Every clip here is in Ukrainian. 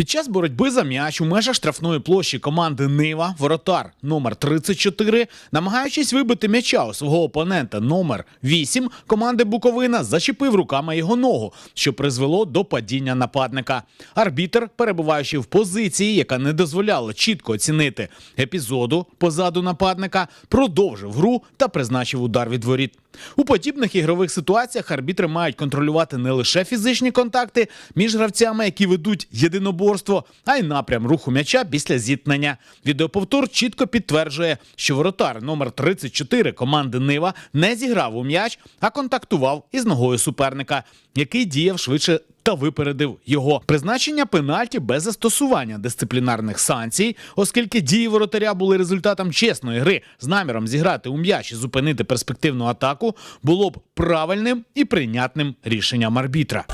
Під час боротьби за м'яч у межах штрафної площі команди Нива воротар номер 34, намагаючись вибити м'яча у свого опонента номер 8, команди Буковина зачепив руками його ногу, що призвело до падіння нападника. Арбітер, перебуваючи в позиції, яка не дозволяла чітко оцінити епізоду позаду нападника, продовжив гру та призначив удар від воріт. У подібних ігрових ситуаціях арбітри мають контролювати не лише фізичні контакти між гравцями, які ведуть єдиноборство, а й напрям руху м'яча після зіткнення. Відеоповтор чітко підтверджує, що воротар номер 34 команди Нива не зіграв у м'яч, а контактував із ногою суперника, який діяв швидше та випередив його призначення пенальті без застосування дисциплінарних санкцій, оскільки дії воротаря були результатом чесної гри з наміром зіграти у м'яч і зупинити перспективну атаку, було б правильним і прийнятним рішенням арбітра.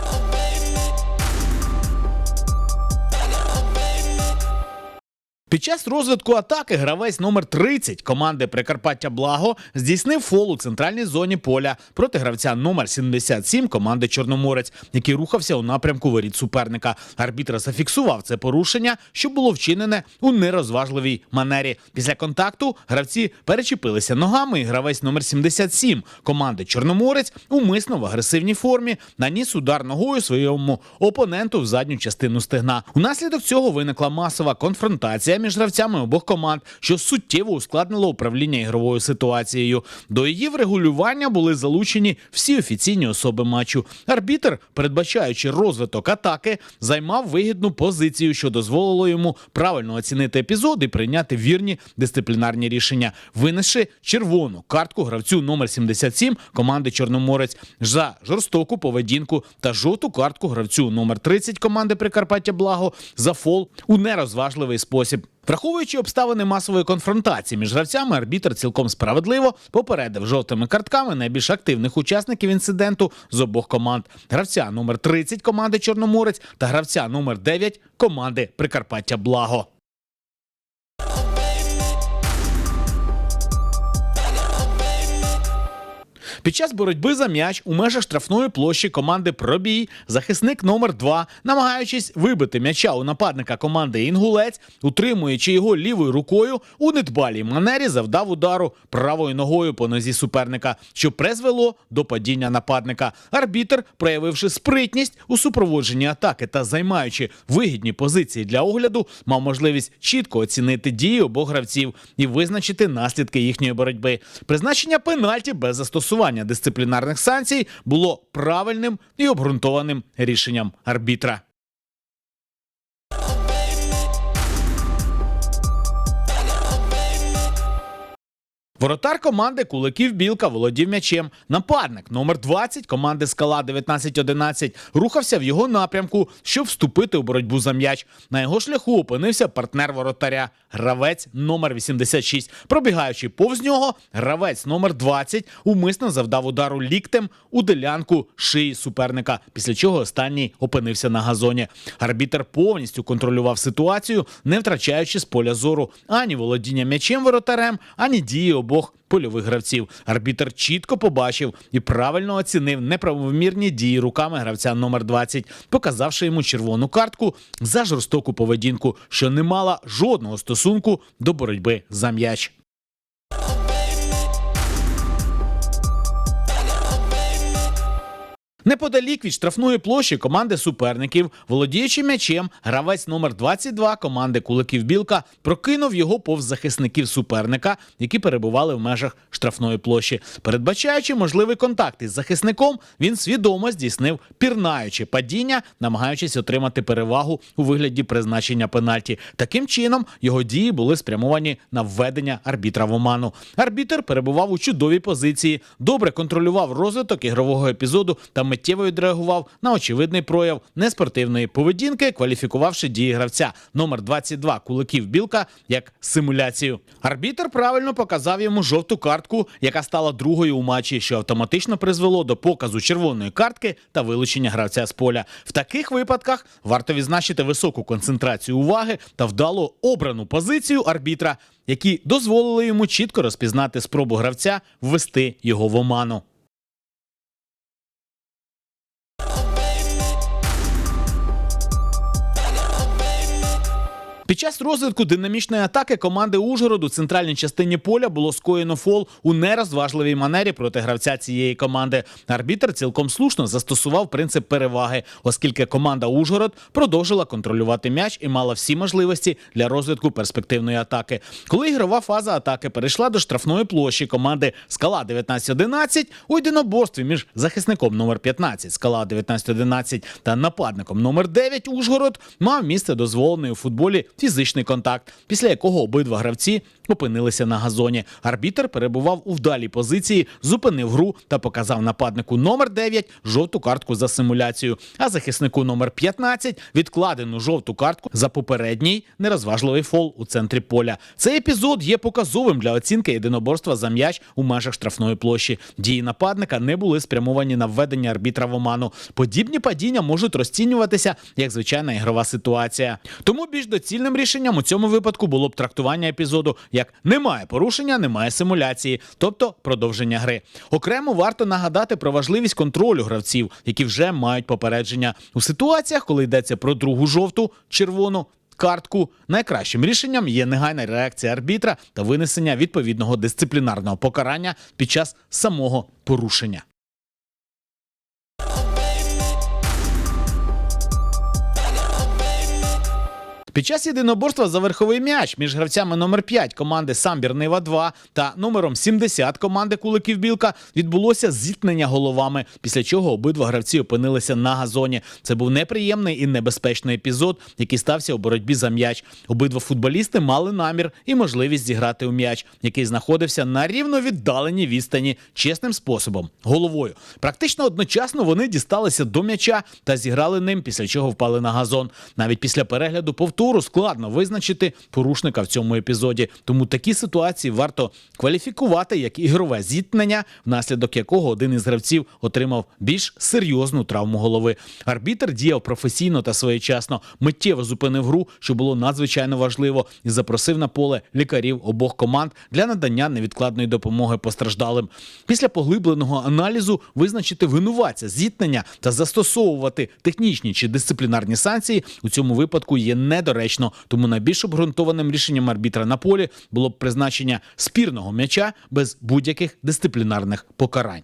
Під час розвитку атаки гравець номер 30 команди Прикарпаття Благо здійснив фол у центральній зоні поля проти гравця номер 77 команди Чорноморець, який рухався у напрямку воріт суперника. Арбітр зафіксував це порушення, що було вчинене у нерозважливій манері. Після контакту гравці перечепилися ногами, і гравець номер 77 команди Чорноморець умисно в агресивній формі наніс удар ногою своєму опоненту в задню частину стегна. Унаслідок цього виникла масова конфронтація між гравцями обох команд, що суттєво ускладнило управління ігровою ситуацією. До її врегулювання були залучені всі офіційні особи матчу. Арбітр, передбачаючи розвиток атаки, займав вигідну позицію, що дозволило йому правильно оцінити епізод і прийняти вірні дисциплінарні рішення, винесши червону картку гравцю номер 77 команди Чорноморець за жорстоку поведінку та жовту картку гравцю номер 30 команди Прикарпаття Благо за фол у нерозважливий спосіб. Враховуючи обставини масової конфронтації між гравцями, арбітр цілком справедливо попередив жовтими картками найбільш активних учасників інциденту з обох команд: гравця номер 30 команди Чорноморець та гравця номер 9 команди Прикарпаття Благо. Під час боротьби за м'яч у межах штрафної площі команди Пробій захисник номер 2 намагаючись вибити м'яча у нападника команди Інгулець, утримуючи його лівою рукою, у недбалій манері завдав удару правою ногою по нозі суперника, що призвело до падіння нападника. Арбітр, проявивши спритність у супроводженні атаки та займаючи вигідні позиції для огляду, мав можливість чітко оцінити дії обох гравців і визначити наслідки їхньої боротьби. Призначення пенальті без застосування дисциплінарних санкцій було правильним і обґрунтованим рішенням арбітра. Воротар команди Куликів Білка володів м'ячем. Нападник номер 20 команди Скала 1911 рухався в його напрямку, щоб вступити у боротьбу за м'яч. На його шляху опинився партнер воротаря, гравець номер 86. Пробігаючи повз нього, гравець номер 20 умисно завдав удару ліктем у делянку шиї суперника, після чого останній опинився на газоні. Арбітер повністю контролював ситуацію, не втрачаючи з поля зору ані володіння м'ячем воротарем, ані дії обох польових гравців. Арбітер чітко побачив і правильно оцінив неправомірні дії руками гравця номер 20, показавши йому червону картку за жорстоку поведінку, що не мала жодного стосунку до боротьби за м'яч. Неподалік від штрафної площі команди суперників, володіючи м'ячем, гравець номер 22 команди Куликів Білка прокинув його повз захисників суперника, які перебували в межах штрафної площі. Передбачаючи можливий контакт із захисником, він свідомо здійснив пірнаюче падіння, намагаючись отримати перевагу у вигляді призначення пенальті. Таким чином його дії були спрямовані на введення арбітра в оману. Арбітр перебував у чудовій позиції, добре контролював розвиток ігрового епізоду та миттєво відреагував на очевидний прояв неспортивної поведінки, кваліфікувавши дії гравця номер 22 куликів білка як симуляцію. Арбітр правильно показав йому жовту картку, яка стала другою у матчі, що автоматично призвело до показу червоної картки та вилучення гравця з поля. В таких випадках варто відзначити високу концентрацію уваги та вдало обрану позицію арбітра, які дозволили йому чітко розпізнати спробу гравця ввести його в оману. Під час розвитку динамічної атаки команди Ужгороду у центральній частині поля було скоєно фол у нерозважливій манері проти гравця цієї команди. Арбітр цілком слушно застосував принцип переваги, оскільки команда Ужгород продовжила контролювати м'яч і мала всі можливості для розвитку перспективної атаки. Коли ігрова фаза атаки перейшла до штрафної площі команди Скала 1911 у єдиноборстві між захисником номер 15 Скала 1911 та нападником номер 9 Ужгород мав місце дозволений у футболі фізичний контакт, після якого обидва гравці опинилися на газоні. Арбітер перебував у вдалій позиції, зупинив гру та показав нападнику номер 9 жовту картку за симуляцію, а захиснику номер 15 відкладену жовту картку за попередній нерозважливий фол у центрі поля. Цей епізод є показовим для оцінки єдиноборства за м'яч у межах штрафної площі. Дії нападника не були спрямовані на введення арбітра в оману. Подібні падіння можуть розцінюватися як звичайна ігрова ситуація. Тому більш доцільним рішенням у цьому випадку було б трактування епізоду як немає порушення, немає симуляції, тобто продовження гри. Окремо варто нагадати про важливість контролю гравців, які вже мають попередження у ситуаціях, коли йдеться про другу жовту, червону. Картку найкращим рішенням є негайна реакція арбітра та винесення відповідного дисциплінарного покарання під час самого порушення. Під час єдиноборства за верховий м'яч між гравцями номер 5 команди Самбір Нива 2 та номером 70 команди Куликів Білка відбулося зіткнення головами, після чого обидва гравці опинилися на газоні. Це був неприємний і небезпечний епізод, який стався у боротьбі за м'яч. Обидва футболісти мали намір і можливість зіграти у м'яч, який знаходився на рівно віддаленій відстані чесним способом головою. Практично одночасно вони дісталися до м'яча та зіграли ним, після чого впали на газон. Навіть після перегляду повтору складно визначити порушника в цьому епізоді. Тому такі ситуації варто кваліфікувати як ігрове зіткнення, внаслідок якого один із гравців отримав більш серйозну травму голови. Арбітр діяв професійно та своєчасно, миттєво зупинив гру, що було надзвичайно важливо, і запросив на поле лікарів обох команд для надання невідкладної допомоги постраждалим. Після поглибленого аналізу визначити винуватця зіткнення та застосовувати технічні чи дисциплінарні санкції у цьому випадку є недоречно. Тому найбільш обґрунтованим рішенням арбітра на полі було б призначення спірного м'яча без будь-яких дисциплінарних покарань.